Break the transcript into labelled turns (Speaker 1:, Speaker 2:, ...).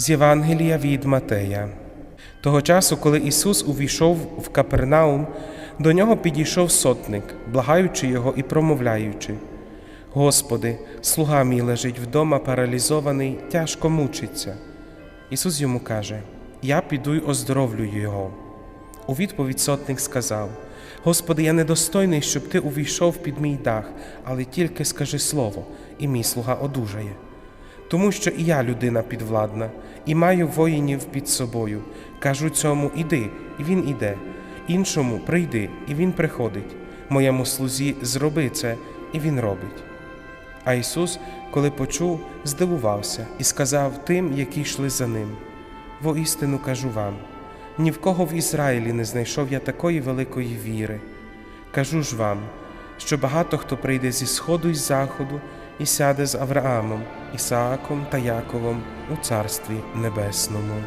Speaker 1: З Євангелія від Матея. Того часу, коли Ісус увійшов в Капернаум, до нього підійшов сотник, благаючи його і промовляючи: Господи, слуга мій лежить вдома паралізований, тяжко мучиться. Ісус йому каже: Я піду й оздоровлю його. У відповідь сотник сказав: Господи, я недостойний, щоб ти увійшов під мій дах, але тільки скажи слово, і мій слуга одужає. Тому що і я людина підвладна, і маю воїнів під собою. Кажу цьому іди, і він іде, іншому прийди, і він приходить. Моєму слузі зроби це, і він робить. А Ісус, коли почув, здивувався і сказав тим, які йшли за ним: Воістину кажу вам, ні в кого в Ізраїлі не знайшов я такої великої віри. Кажу ж вам, що багато хто прийде зі сходу з заходу і сяде з Авраамом, Ісааком та Яковом у Царстві Небесному.